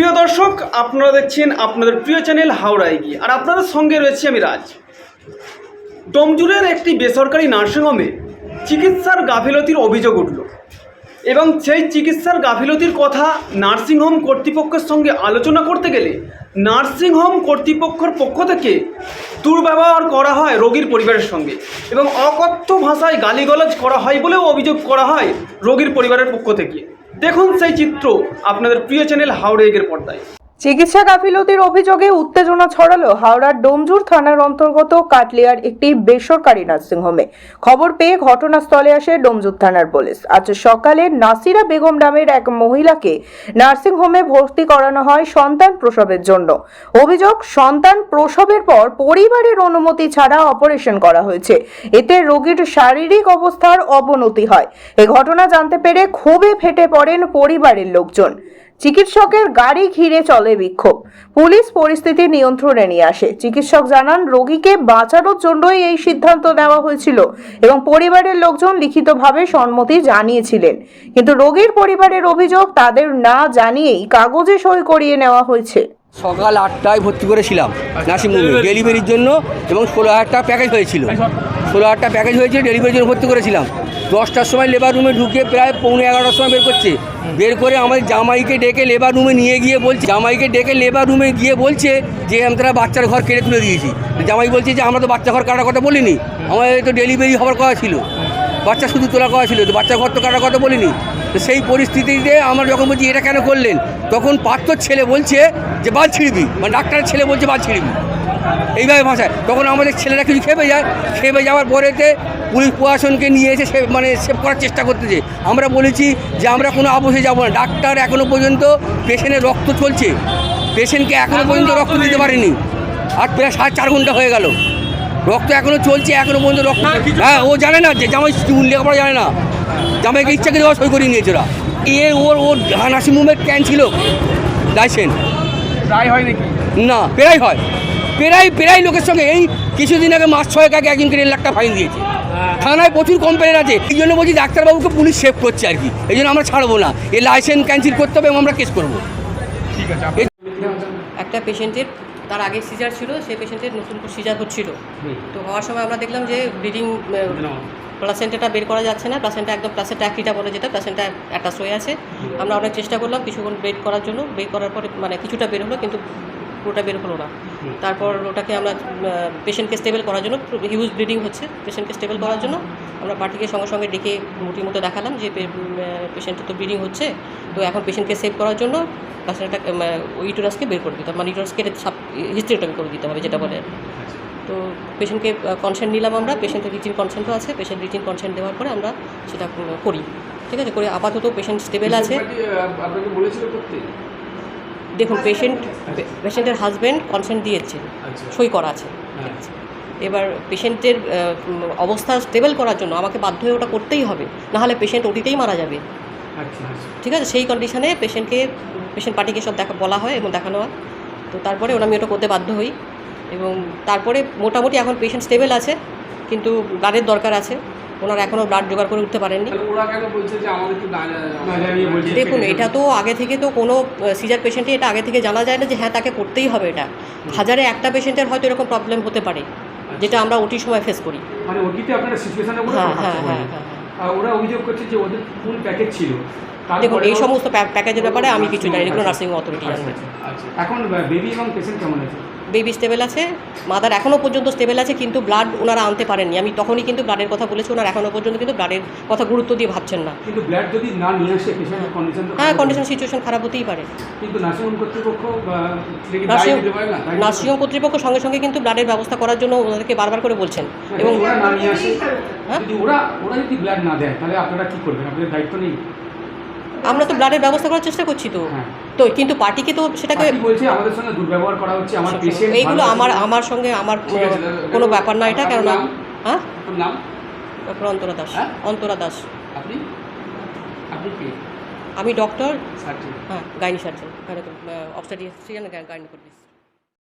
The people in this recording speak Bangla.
প্রিয় দর্শক, আপনারা দেখছেন আপনাদের প্রিয় চ্যানেল হাওড়া এগিয়ে। আর আপনাদের সঙ্গে রয়েছি আমি রাজ। ডোমজুরের একটি বেসরকারি নার্সিংহোমে চিকিৎসার গাফিলতির অভিযোগ উঠল এবং সেই চিকিৎসার গাফিলতির কথা নার্সিংহোম কর্তৃপক্ষের সঙ্গে আলোচনা করতে গেলে নার্সিংহোম কর্তৃপক্ষের পক্ষ থেকে দুর্ব্যবহার করা হয় রোগীর পরিবারের সঙ্গে এবং অকথ্য ভাষায় গালিগালাজ করা হয় বলেও অভিযোগ করা হয় রোগীর পরিবারের পক্ষ থেকে। দেখুন সেই চিত্র আপনাদের প্রিয় চ্যানেল হাওড়েগের এগের পর্দায়। চিকিৎসা গাফিলতির অভিযোগে উত্তেজনা ছড়ালো হাওড়ার ডোমজুর থানার অন্তর্গত কাটলিয়ার একটি বেসরকারি নার্সিংহোমে। খবর পেয়ে ঘটনাস্থলে আসে ডোমজুর থানার পুলিশ। আজ সকালে নাসিরা বেগম নামের এক মহিলাকে নার্সিংহোমে ভর্তি করানো হয় সন্তান প্রসবের জন্য। অভিযোগ, সন্তান প্রসবের পর পরিবারের অনুমতি ছাড়া অপারেশন করা হয়েছে। এতে রোগীর শারীরিক অবস্থার অবনতি হয়। এ ঘটনা জানতে পেরে ক্ষোভে ফেটে পড়েন পরিবারের লোকজন। চিকিৎসকের গাড়ি ঘিরে চলে বিক্ষোভ। পুলিশ পরিস্থিতি নিয়ন্ত্রণে নিয়ে আসে। চিকিৎসক জানান, রোগীকে বাঁচানোর জন্যই এই সিদ্ধান্ত নেওয়া হয়েছিল এবং পরিবারের লোকজন লিখিতভাবে সম্মতি জানিয়েছিলেন। কিন্তু রোগীর পরিবারের অভিযোগ তাদের না জানিয়েই কাগজে সই করিয়ে নেওয়া হয়েছে। সকাল আটটায় ভর্তি করেছিলাম নার্সিংহোমে। ডেলিভারির জন্য এবং ষোলো হাজার টাকা প্যাকেজ হয়েছিল। ষোলো হাজার টাকা প্যাকেজ হয়েছিল ডেলিভারির জন্য ভর্তি করেছিলাম। দশটার সময় লেবার রুমে ঢুকে প্রায় পৌনে এগারোটার সময় বের করছে। বের করে আমার জামাইকে ডেকে লেবার রুমে নিয়ে গিয়ে বলছে, জামাইকে ডেকে লেবার রুমে গিয়ে বলছে যে, আমি তারা বাচ্চার ঘর কেড়ে তুলে দিয়েছি। জামাই বলছে যে, আমরা তো বাচ্চা ঘর কাটার কথা বলিনি। আমাদের তো ডেলিভারি হওয়ার কথা ছিল। বাচ্চা শুধু তোলা করা ছিল তো বাচ্চা ঘর তো কাটার কথা বলিনি। তো সেই পরিস্থিতিতে আমরা যখন বলছি, এটা কেন করলেন? তখন পাত্র ছেলে বলছে যে, বাল ছিঁড়বি। মানে ডাক্তারের ছেলে বলছে, বাল ছিঁড়বি। এইভাবে ভাষায়। তখন আমাদের ছেলেরা কিছু খেপে যায়। খেপে যাওয়ার পরেতে পুলিশ প্রশাসনকে নিয়ে এসে সে মানে সেভ করার চেষ্টা করতেছে। আমরা বলেছি যে, আমরা কোনো আবশ্যে যাব না। ডাক্তার এখনও পর্যন্ত পেশেন্টের রক্ত চলছে পেশেন্টকে এখনও পর্যন্ত রক্ত দিতে পারেনি। আর প্রায় সাড়ে চার ঘণ্টা হয়ে গেল। রক্ত এখনও চলছে এখনও পর্যন্ত রক্ত হ্যাঁ ও জানে না যে জামাই লেখাপড়া জানে না। জামাইকে ইচ্ছা করে সই করিয়ে নিয়েছে ওরা। এ ওর ওর নার্সিং হোমের ক্যান ছিল? লাইসেন্স। হয় নাকি? না প্রায় হয়। প্রায় প্রায় লোকের সঙ্গে। এই কিছুদিন আগে মাস ছয়েক আগে একজনকে দেড় লাখ টাকা ফাইন দিয়েছে। থানায় প্রচুর কমপ্লেন আছে। এই জন্য বলছি ডাক্তারবাবুকে পুলিশ সেভ করছে আর কি। এই জন্য আমরা ছাড়বো না। এই লাইসেন্স ক্যান্সেল করতে হবে এবং আমরা কেস করব। একটা পেশেন্টের তার আগে সিজার ছিল সেই পেশেন্টের নতুন করে সিজার হচ্ছিল। তো হওয়ার সময় আমরা দেখলাম যে ব্লিডিং প্লাসেন্টাটা বের করা যাচ্ছে না। প্লাসেন্টা একদম প্লাসেন্টা একইটা বলে যেটা প্লাসেন্টা অ্যাটাচ হয়ে আছে। আমরা অনেক চেষ্টা করলাম কিছুক্ষণ বের করার জন্য। বের করার পরে মানে কিছুটা বের হলো কিন্তু পুরোটা বের হলো না। তারপর ওটাকে আমরা পেশেন্টকে স্টেবল করার জন্য হিউজ ব্লিডিং হচ্ছে পেশেন্টকে স্টেবল করার জন্য। আমরা পার্টিকে সঙ্গে সঙ্গে ডেকে মুটির মতো দেখালাম যে পেশেন্টের তো ব্লিডিং হচ্ছে। তো এখন পেশেন্টকে সেভ করার জন্য তাছাড়া প্লাসেন্টা ইউটোরাসকে বের করে দিতে হবে। মানে ইউটোরাসকে হিস্ট্রিটামি করে দিতে হবে যেটা বলে। আর তো পেশেন্টকে কনসেন্ট নিলাম আমরা। পেশেন্টের রিচিং কনসেন্টও আছে। পেশেন্ট রিচিং কনসেন্ট দেওয়ার পরে আমরা সেটা করি। ঠিক আছে? করে আপাতত পেশেন্ট স্টেবল আছে। আপনাকে বলেছিল করতে দেখুন পেশেন্ট পেশেন্টের হাজব্যান্ড কনসেন্ট দিয়েছে আচ্ছা। সই করা আছে। ঠিক আছে এবার পেশেন্টের অবস্থা স্টেবল করার জন্য আমাকে বাধ্য হয়ে ওটা করতেই হবে নাহলে পেশেন্ট ওটিতেই মারা যাবে। আচ্ছা আচ্ছা। ঠিক আছে? সেই কন্ডিশনে পেশেন্টকে পেশেন্ট পার্টিকে সব দেখা বলা হয় এবং দেখানো হয়। তো তারপরে ওরা আমি ওটা করতে বাধ্য হই। এবং তারপরে মোটামুটি এখন পেশেন্ট স্টেবল আছে কিন্তু ব্লাডের দরকার আছে। ওনারা এখনও ব্লাড জোগাড় করে উঠতে পারেননি। ওরা কেন বলছে যে আমাদেরকে বলছি? দেখুন এটা তো আগে থেকে তো কোনো সিজার পেশেন্টে এটা আগে থেকে জানা যায় না যে হ্যাঁ তাকে করতেই হবে এটা। হাজারে একটা পেশেন্টের হয়তো এরকম প্রবলেম হতে পারে যেটা আমরা ওটির সময় ফেস করি। মানে ওটিতে আপনারা সিচুয়েশনের হ্যাঁ হ্যাঁ হ্যাঁ হ্যাঁ। হ্যাঁ। ওরা অভিযোগ করছে যে ওদের ফুল প্যাকেজ ছিল। দেখুন এই সমস্ত প্যা- প্যাকেজের ব্যাপারে আমি কিছু জানি এগুলো নার্সিং অথরিটি আচ্ছা, জানবে আচ্ছা। এখন বেবি এবং পেশেন্ট কেমন আছে? বেবি স্টেবল আছে মাদার এখনও পর্যন্ত স্টেবল আছে কিন্তু ব্লাড ওনারা আনতে পারেননি। আমি তখনই কিন্তু ব্লাডের কথা বলেছি ওনারা এখনও পর্যন্ত কিন্তু ব্লাডের কথা গুরুত্ব দিয়ে ভাবছেন না। কিন্তু ব্লাড যদি না নিয়ে আসে হ্যাঁ কন্ডিশন সিচুয়েশন খারাপ হতেই পারে। কিন্তু নার্সিংহোম কর্তৃপক্ষ নার্সিংহোম কর্তৃপক্ষ সঙ্গে সঙ্গে কিন্তু ব্লাডের ব্যবস্থা করার জন্য ওনাদেরকে বারবার করে বলছেন। এবং ওরা না নিয়ে আসে হ্যাঁ? যদি ওরা ওরা যদি ব্লাড না দেয় তাহলে আপনারা কি করবেন? আপনাদের দায়িত্ব নেই? আমরা তো ব্লাডের ব্যবস্থা করার চেষ্টা করছি তো। হ্যাঁ। তো কিন্তু পার্টিকে তো সেটাকে বলছি আমাদের সঙ্গে দুর্ব্যবহার করা হচ্ছে আমার পেশেন্ট এইগুলো আমার আমার সঙ্গে আমার। কোনো ব্যাপার না এটা কেন কেননা হ্যাঁ? নাম? ডক্টর অন্তরা দাস। হ্যাঁ? অন্তরা দাস। আপনি? আপনি কে? আমি ডক্টর হ্যাঁ গাইনি সার্জন। অবস্টাডিয়ান গাইনি